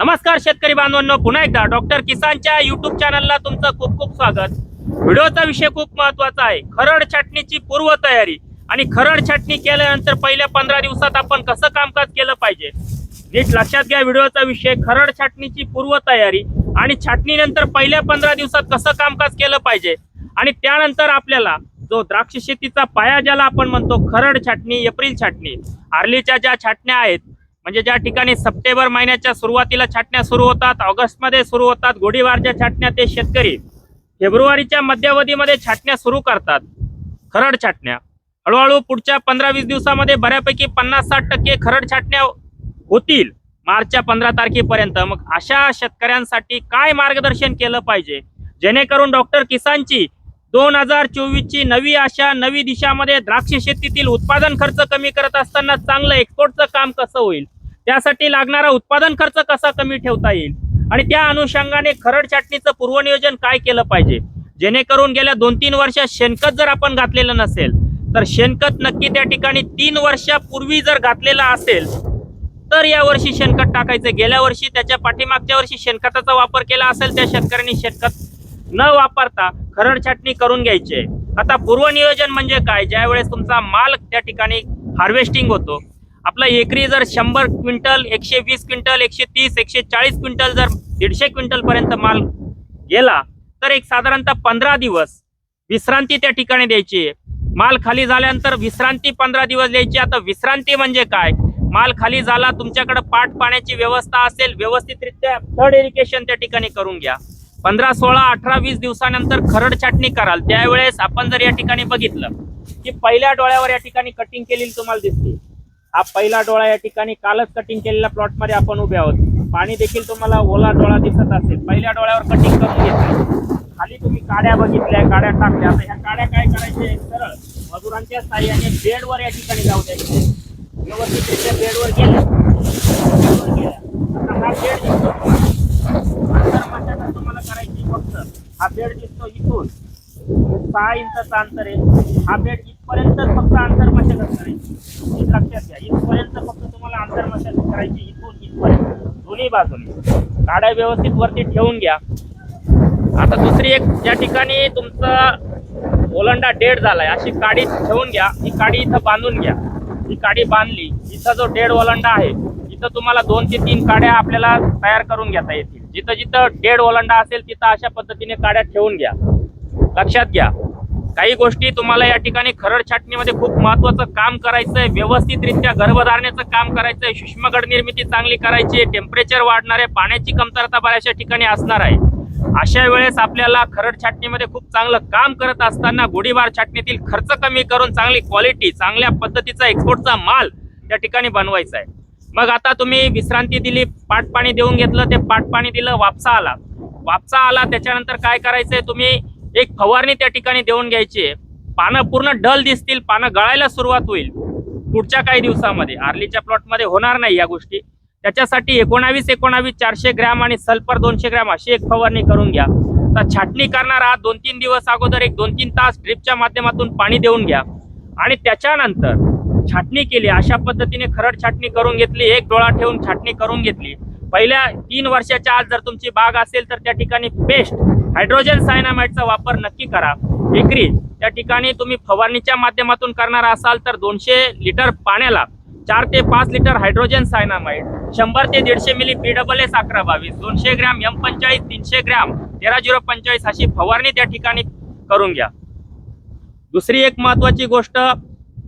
नमस्कार शेतकरी बांधवांनो पुन्हा एकदा डॉक्टर किसानच्या युट्यूब चॅनलला तुमचं खूप खूप स्वागत. व्हिडिओचा विषय खूप महत्त्वाचा आहे. खरड छाटणीची पूर्व तयारी आणि खरड छाटणी केल्यानंतर पहिल्या पंधरा दिवसात आपण कसं कामकाज केलं पाहिजे? नीट लक्षात घ्या व्हिडिओचा विषय. खरड छाटणीची पूर्व तयारी आणि छाटणीनंतर पहिल्या पंधरा दिवसात कसं कामकाज केलं पाहिजे? आणि त्यानंतर आपल्याला जो द्राक्ष शेतीचा पाया ज्याला आपण म्हणतो खरड छाटणी एप्रिल छाटणी आर्लीच्या ज्या छाटण्या आहेत म्हणजे ज्या ठिकाणी सप्टेंबर महिन्याच्या सुरुवातीला छाटण्या सुरू होतात ऑगस्टमध्ये सुरू होतात गोडीवारच्या छाटण्या ते शेतकरी फेब्रुवारीच्या मध्यावधीमध्ये छाटण्या सुरू करतात खरड छाटण्या. हळूहळू पुढच्या पंधरा वीस दिवसामध्ये बऱ्यापैकी पन्नास साठ टक्के खरड छाटण्या होतील मार्चच्या पंधरा तारखेपर्यंत. मग अशा शेतकऱ्यांसाठी काय मार्गदर्शन केलं पाहिजे? जेणेकरून डॉक्टर किसानची दोन हजार चोवीसची नवी आशा नवी दिशामध्ये द्राक्ष शेतीतील उत्पादन खर्च कमी करत असताना चांगलं एक्सपोर्टचं काम कसं होईल? त्यासाठी लागणारा उत्पादन खर्च कसा कमी ठेवता येईल? आणि त्या अनुषंगाने खरड छाटणीचं पूर्वनियोजन काय केलं पाहिजे? जेणेकरून गेल्या दोन तीन वर्षात शेणखत जर आपण घातलेलं नसेल तर शेणखत नक्की त्या ठिकाणी तीन वर्षापूर्वी जर घातलेलं असेल तर या वर्षी शेणखत टाकायचं. गेल्या वर्षी त्याच्या पाठीमागच्या वर्षी शेणखताचा वापर केला असेल त्या शेतकऱ्यांनी शेणखत न वापरता खरड छाटणी करून घ्यायची. आता पूर्वनियोजन म्हणजे काय? ज्या वेळेस तुमचा माल त्या ठिकाणी हार्वेस्टिंग होतो आपला एकरी जर शंभर क्विंटल एकशे वीस क्विंटल एकशे तीस एकशे चाळीस क्विंटल जर दीडशे क्विंटल पर्यंत माल गेला तर एक साधारणतः पंधरा दिवस विश्रांती त्या ठिकाणी द्यायची. आहे. माल खाली झाल्यानंतर विश्रांती पंधरा दिवस द्यायची. आता विश्रांती म्हणजे काय? माल खाली झाला तुमच्याकडे पाट पाण्याची व्यवस्था असेल व्यवस्थितरित्या थर्ड इरिगेशन त्या ठिकाणी करून घ्या. पंधरा सोळा अठरा वीस दिवसानंतर खरड छाटणी कराल. त्यावेळेस आपण जर या ठिकाणी बघितलं की पहिल्या डोळ्यावर या ठिकाणी कटिंग केलेली तुम्हाला दिसते. हा पहिला डोळा या ठिकाणी कालच कटिंग केलेल्या प्लॉटमध्ये आपण उभे आहोत. पाणी देखील तुम्हाला ओला डोळा दिसत असेल. पहिल्या डोळ्यावर कटिंग करून घेतली. खाली तुम्ही काड्या बघितल्या काड्या टाकल्या. आता ह्या काड्या काय करायचे सरळ. मजुरांच्या साह्याने बेडवर या ठिकाणी जाऊ द्यायचे. व्यवस्थित बेडवर गेल्या बेडवर गेल्या. आता हा बेड दिसतो तुम्हाला करायची फक्त हा बेड दिसतो इथून. सहा इंचाचं अंतर आहे. हा बेड इथपर्यंत फक्त अंतर मशागत करायची लक्षात घ्या इथपर्यंत फक्त तुम्हाला अंतर मशागत करायची इथून इथपर्यंत. दोन्ही बाजूने. काड्या व्यवस्थित वरती ठेवून घ्या. आता दुसरी एक ज्या ठिकाणी तुमचा ओलंडा डेड झालाय अशी काडी ठेवून घ्या. ही काडी इथं बांधून घ्या. ही काडी बांधली इथं जो डेड ओलंडा आहे इथं तुम्हाला दोन ते तीन काड्या आपल्याला तयार करून घेता येतील. जिथं जिथं डेड ओलांडा असेल तिथं अशा पद्धतीने काड्या ठेवून घ्या. लक्षात घ्या. काही गोष्टी तुम्हाला या ठिकाणी खरड छाटणीमध्ये खूप महत्वाचं काम करायचंय. व्यवस्थितरित्या गर्भधारणेचं काम करायचंय. सूक्ष्मगड निर्मिती चांगली करायची टेम्परेचर वाढणार आहे पाण्याची कमतरता बऱ्याचशा ठिकाणी असणार आहे. अशा वेळेस आपल्याला खरड छाटणीमध्ये खूप चांगलं काम करत असताना गोडीबार छाटणीतील खर्च कमी करून चांगली क्वालिटी चांगल्या पद्धतीचा एक्सपोर्टचा माल त्या ठिकाणी बनवायचा आहे. मग आता तुम्ही विश्रांती दिली पाठपाणी देऊन घेतलं ते पाठपाणी दिलं वापसा आला. वापसा आला त्याच्यानंतर काय करायचंय तुम्ही? एक फवारणी त्या ठिकाणी देऊन घ्यायची आहे. पानं पूर्ण डल दिसतील पानं गळायला सुरुवात होईल. पुढच्या काही दिवसामध्ये आर्लीच्या प्लॉटमध्ये होणार नाही या गोष्टी. त्याच्यासाठी एकोणावीस एकोणावीस चारशे ग्रॅम आणि सल्फर दोनशे ग्रॅम अशी एक फवारणी करून घ्या. तर छाटणी करणार आहात दोन तीन दिवस अगोदर एक दोन तीन तास ड्रिपच्या माध्यमातून पाणी देऊन घ्या. आणि त्याच्यानंतर छाटणी केली अशा पद्धतीने खरड छाटणी करून घेतली एक डोळा ठेवून छाटणी करून घेतली. पहिल्या तीन वर्षाच्या आज जर तुमची बाग असेल तर त्या ठिकाणी बेस्ट हायड्रोजन सायनामाइडचा वापर नक्की करा. एकरी त्या ठिकाणी तुम्ही फवारणीच्या माध्यमातून करणार असाल तर दोनशे लिटर पाण्याला चार ते पाच लिटर हायड्रोजन सायनामाइड शंभर ते दीडशे मिली पी डबल एस अकरा बावीस दोनशे ग्रॅम एम पंचाळीस तीनशे ग्रॅम तेरा झिरो पंचेचाळीस अशी फवारणी त्या ठिकाणी करून घ्या. दुसरी एक महत्वाची गोष्ट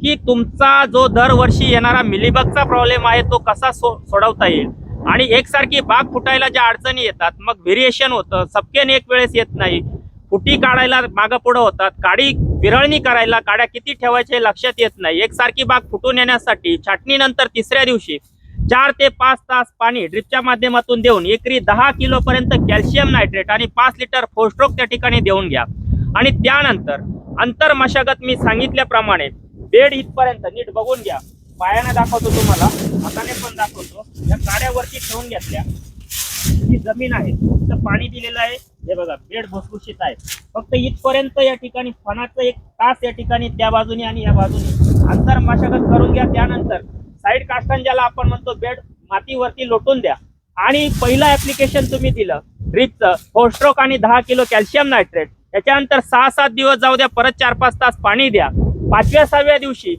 की तुमचा जो दरवर्षी येणारा मिलीबगचा प्रॉब्लेम आहे तो कसा सो सोडवता येईल? आणि एकसारखी बाग फुटायला ज्या अडचणी येतात मग व्हेरिएशन होतं सपकेन एक वेळेस येत नाही. फुटी काढायला मागं पुढं होतात काडी विरळणी करायला काड्या किती ठेवायचे हे लक्षात येत नाही. एकसारखी बाग फुटून येण्यासाठी छाटणीनंतर तिसऱ्या दिवशी चार ते पाच तास पाणी ड्रिपच्या माध्यमातून देऊन एकरी दहा किलोपर्यंत कॅल्शियम नायट्रेट आणि पाच लिटर फोस्ट्रोक त्या ठिकाणी देऊन घ्या. आणि त्यानंतर अंतर मशागत मी सांगितल्याप्रमाणे बेड इथपर्यंत नीट बघून घ्या. पायाने दाखवतो तुम्हाला हाताने पण दाखवतो. या काड्यावरती ठेवून घेतल्या. ही जमीन आहे. तर पाणी दिलेलं आहे. हे बघा बेड भुसभुशीत आहे. फक्त इथपर्यंत या ठिकाणी फणाचं एक तास या ठिकाणी त्या बाजूने आणि या बाजूने. अंतर मशागत करून घ्या. त्यानंतर साईड कास्टन ज्याला आपण म्हणतो बेड मातीवरती लोटून द्या. आणि पहिलं ऍप्लिकेशन तुम्ही दिलं ड्रीपचं फोस्ट्रोक आणि दहा किलो कॅल्शियम नायट्रेट त्याच्यानंतर सहा सात दिवस जाऊ द्या परत चार पाच तास पाणी द्या. पाचव्या सहाव्या दिवशी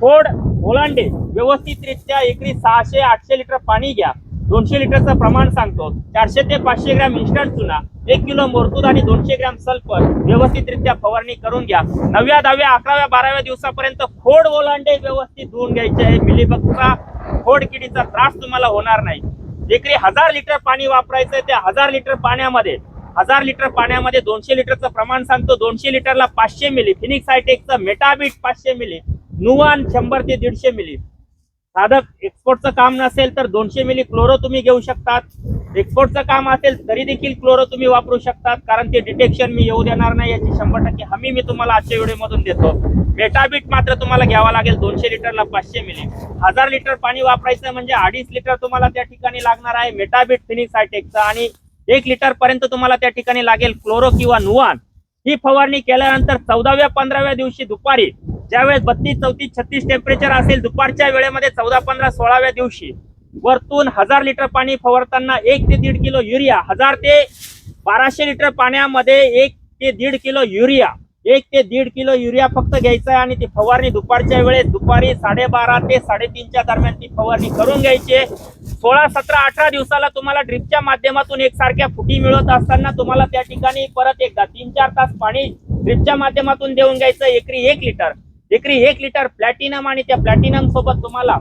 फोड ओलांडे व्यवस्थितरित्या एकरी सहाशे आठशे लिटर पाणी घ्या. दोनशे लिटरचं प्रमाण सांगतो. चारशे ते पाचशे ग्रॅम इन्स्टंट चुना एक किलो मोरतूद आणि दोनशे ग्रॅम सल्फर व्यवस्थितरित्या फवारणी करून घ्या. नवव्या दहाव्या अकराव्या बाराव्या दिवसापर्यंत खोड ओलांडे व्यवस्थित धुवून घ्यायचे आहे. मिलीबगचा खोड किडीचा त्रास तुम्हाला होणार नाही. एकरी हजार लिटर पाणी वापरायचं त्या हजार लिटर पाण्यामध्ये हजार लिटर पाण्यामध्ये दोनशे लिटरचं प्रमाण सांगतो. दोनशे लिटरला पाचशे मिली. फिनिक्स हायटेकचं मेटाबीट पाचशे मिली. नुवान शंभर ते दीडशे मिली. साधं एक्सपोर्टचं काम नसेल तर दोनशे मिली क्लोरो तुम्ही घेऊ शकतात. एक्सपोर्टचं काम असेल तरी देखील क्लोरो तुम्ही वापरू शकतात. कारण ते डिटेक्शन मी येऊ देणार नाही. याची शंभर टक्के हमी मी तुम्हाला आजच्या व्हिडिओमधून देतो. मेटाबीट मात्र तुम्हाला घ्यावा लागेल दोनशे लिटरला पाचशे मिली. हजार लिटर पाणी वापरायचं म्हणजे अडीच लिटर तुम्हाला त्या ठिकाणी लागणार आहे. मेटाबीट फिनिक्स हायटेकचं आणि एक लिटर पर्यंत तुम्हाला त्या ठिकाणी लागेल क्लोरो किंवा नुवान ही फवारणी केल्यानंतर चौदाव्या पंधराव्या दिवशी दुपारी ज्यावेळेस बत्तीस चौतीस छत्तीस टेम्परेचर असेल दुपारच्या वेळेमध्ये चौदा पंधरा सोळाव्या दिवशी वरतून हजार लिटर पाणी फवारताना एक ते दीड किलो युरिया हजार ते बाराशे लिटर पाण्यामध्ये एक ते दीड किलो युरिया एक ते दीड किलो युरिया फक्त घ्यायचा आहे आणि ती फवारणी दुपारच्या वेळेस दुपारी साडेबारा ते साडेतीनच्या दरम्यान ती फवारणी करून घ्यायची आहे. सोळा सतरा अठरा दिवसाला तुम्हाला ड्रिपच्या माध्यमातून एकसारख्या फुटी मिळत असताना तुम्हाला त्या ठिकाणी परत एकदा तीन चार तास पाणी ड्रिपच्या माध्यमातून देऊन घ्यायचं एकरी एक लिटर. एकरी एक लिटर प्लॅटिनम आणि त्या प्लॅटिनम सोबत तुम्हाला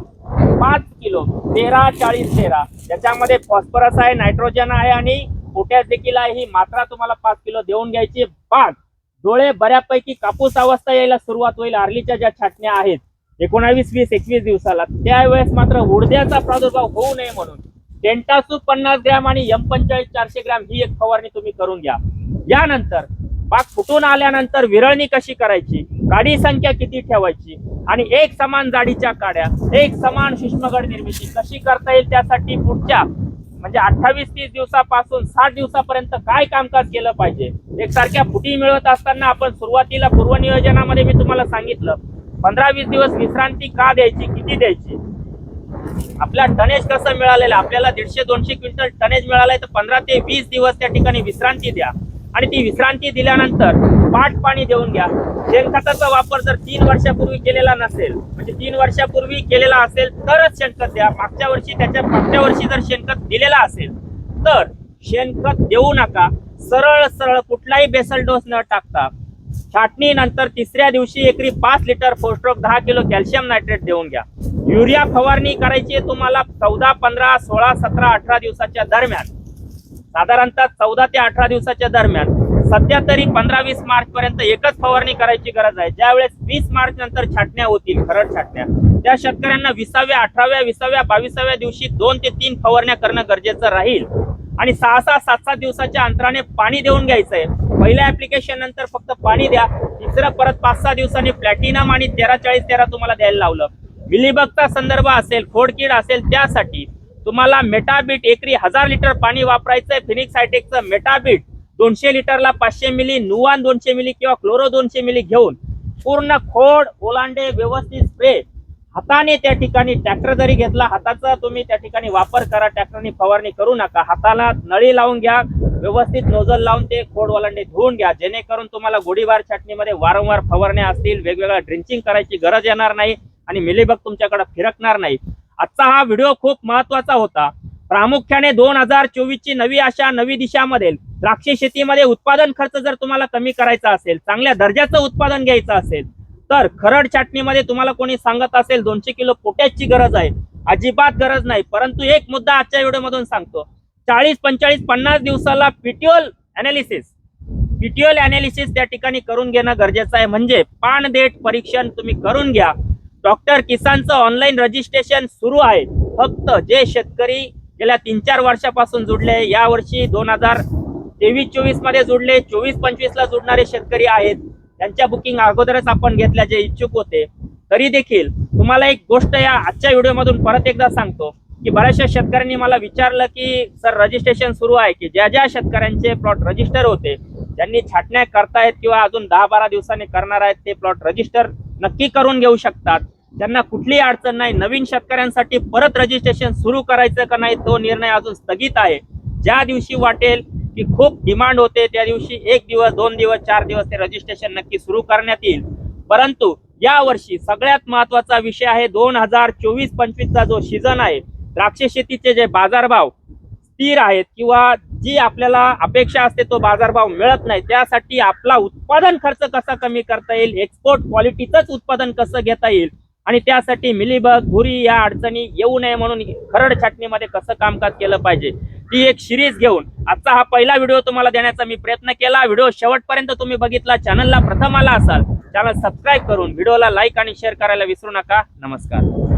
पाच किलो तेरा चाळीस तेरा. त्याच्यामध्ये फॉस्फरस आहे नायट्रोजन आहे आणि पोटॅश देखील आहे. ही मात्रा तुम्हाला पाच किलो देऊन घ्यायची पाच डोळे बऱ्यापैकी कापूस अवस्था यायला सुरुवात होईल आर्लीच्या ज्या छाटण्या आहेत एकोणावीस वीस एकवीस दिवसाला. त्यावेळेस मात्र उडद्याचा प्रादुर्भाव होऊ नये म्हणून. टेंटासू पन्नास ग्रॅम आणि यम पंचेचाळीस चारशे ग्रॅम ही एक फवारणी तुम्ही करून घ्या. यानंतर बाग फुटून आल्यानंतर विरळणी कशी करायची? काडी संख्या किती ठेवायची? आणि एक समान जाडीच्या काड्या एक समान सूक्ष्मगड निर्मिती कशी करता येईल त्यासाठी पुढच्या म्हणजे अठ्ठावीस तीस दिवसापासून साठ दिवसापर्यंत काय कामकाज केलं पाहिजे? एकसारख्या फुटी मिळवत असताना आपण सुरुवातीला पूर्वनियोजनामध्ये मी तुम्हाला सांगितलं पंधरा वीस दिवस विश्रांती का द्यायची किती द्यायची? आपला टनेज कसं मिळालेलं? आपल्याला दीडशे दोनशे क्विंटल टनेज मिळालंय तर पंधरा ते वीस दिवस त्या ठिकाणी विश्रांती द्या. आणि ती विश्रांती दिल्यानंतर पाठ पाणी देऊन घ्या. शेणखताचा वापर जर तीन वर्षापूर्वी केलेला नसेल म्हणजे तीन वर्षापूर्वी केलेला असेल तरच शेणखत द्या. मागच्या वर्षी त्याच्या मागच्या वर्षी जर शेणखत दिलेला असेल तर शेणखत देऊ नका. सरळ सरळ कुठलाही बेसल डोस न टाकता. छाटणी नंतर तिसऱ्या दिवशी एकरी पाच लिटर फोस्ट्रोक दहा किलो कॅल्शियम नायट्रेट देऊन घ्या. युरिया फवारणी करायची तुम्हाला चौदा पंधरा सोळा सतरा अठरा दिवसाच्या दरम्यान. साधारणतः चौदा ते अठरा दिवसाच्या दरम्यान सध्या तरी पंधरा वीस मार्च पर्यंत एकच फवारणी करायची गरज आहे. ज्यावेळेस वीस मार्च नंतर छाटण्या होतील खरड छाटण्या. त्या शेतकऱ्यांना विसाव्या अठराव्या विसाव्या बावीसाव्या दिवशी दोन ते तीन फवारण्या करणं गरजेचं राहील. आणि सहा सहा सात सात दिवसाच्या अंतराने पाणी देऊन घ्यायचंय. पहिल्या ऍप्लिकेशन नंतर फक्त पाणी द्या. तिसरं परत पाच सहा दिवसांनी प्लॅटिनम आणि तेरा चाळीस तेरा तुम्हाला द्यायला लावलं. मिलीबगचा संदर्भ असेल खोडकीड असेल त्यासाठी तुम्हाला मेटाबीट एकरी हजार लिटर पाणी वापरायचंय. फिनिक्स हायटेकचं मेटाबीट दोनशे लिटरला पाचशे मिली नुवान दोनशे मिली किंवा क्लोरो दोनशे मिली घेऊन पूर्ण खोड ओलांडे व्यवस्थित स्प्रे हाताने त्या ठिकाणी ट्रॅक्टर जरी घेतला हाताचा तुम्ही त्या ठिकाणी वापर करा ट्रॅक्टरनी फवारणी करू नका. हाताला नळी लावून घ्या व्यवस्थित नोजल लावून ते खोड ओलांडे धुवून घ्या. जेणेकरून तुम्हाला गोडीबार छाटणीमध्ये वारंवार फवारण्या असतील वेगवेगळ्या ड्रिंचिंग करायची गरज येणार नाही आणि मिलीबग तुमच्याकडे फिरकणार नाही. आजचा हा व्हिडिओ खूप महत्त्वाचा होता. प्रामुख्याने दोन हजार चोवीस ची नवी आशा नवी दिशामध्ये. द्राक्ष शेतीमध्ये उत्पादन खर्च जर तुम्हाला कमी करायचा असेल चांगल्या दर्जाचं उत्पादन घ्यायचं असेल तर खरड छाटणीमध्ये तुम्हाला कोणी सांगत असेल दोनशे किलो पोटॅशची गरज आहे. अजिबात गरज नाही. परंतु एक मुद्दा आजच्या व्हिडिओमधून सांगतो. चाळीस पंचेचाळीस पन्नास दिवसाला पीटीओल अनालिसिस पीटीओल अनालिसिस त्या ठिकाणी करून घेणं गरजेचं आहे. म्हणजे पान देठ परीक्षण तुम्ही करून घ्या. डॉक्टर किसानचं ऑनलाईन रजिस्ट्रेशन सुरू आहे. फक्त जे शेतकरी गेल्या तीन चार वर्षापासून जुडले या वर्षी दोन हजार तेवीस चोवीसमध्ये जुडले चोवीस पंचवीस ला जुडणारे शेतकरी आहेत. त्यांच्या बुकिंग अगोदरच आपण घेतल्या जे इच्छुक होते. तरी देखील तुम्हाला एक गोष्ट या आजच्या व्हिडिओमधून परत एकदा सांगतो की बऱ्याचशा शेतकऱ्यांनी मला विचारलं की सर रजिस्ट्रेशन सुरू आहे की? ज्या ज्या शेतकऱ्यांचे प्लॉट रजिस्टर होते ज्यांनी छाटण्या करतायत किंवा अजून दहा बारा दिवसांनी करणार आहेत ते प्लॉट रजिस्टर नक्की करून घेऊ शकतात. त्यांना कुठलीही अडचण नाही नवीन शेतकऱ्यांसाठी परत रजिस्ट्रेशन सुरू करायचं का नाही तो निर्णय अजून स्थगित आहे. ज्या दिवशी वाटेल की खूप डिमांड होते त्या दिवशी एक दिवस दोन दिवस चार दिवस ते रजिस्ट्रेशन नक्की सुरू करण्यात येईल. परंतु या वर्षी सगळ्यात महत्त्वाचा विषय आहे दोन हजार चोवीस पंचवीसचा जो सीझन आहे द्राक्ष शेतीचे जे बाजारभाव स्थिर आहेत किंवा जी आपल्याला अपेक्षा असते तो बाजारभाव मिळत नाही त्यासाठी आपला उत्पादन खर्च कसा कमी करता येईल एक्सपोर्ट क्वालिटीचंच उत्पादन कसं घेता येईल आणि त्यासाठी मिलीबग भुरी या अडचणी येऊ नये म्हणून खरड छाटणीमध्ये कसं कामकाज केलं पाहिजे ती एक सिरीज घेऊन आजचा हा पहिला व्हिडिओ तुम्हाला देण्याचा मी प्रयत्न केला. व्हिडिओ शेवटपर्यंत तुम्ही बघितला चॅनलला प्रथम आला असाल चॅनल सबस्क्राईब करून व्हिडिओला लाईक आणि शेअर करायला विसरू नका. नमस्कार.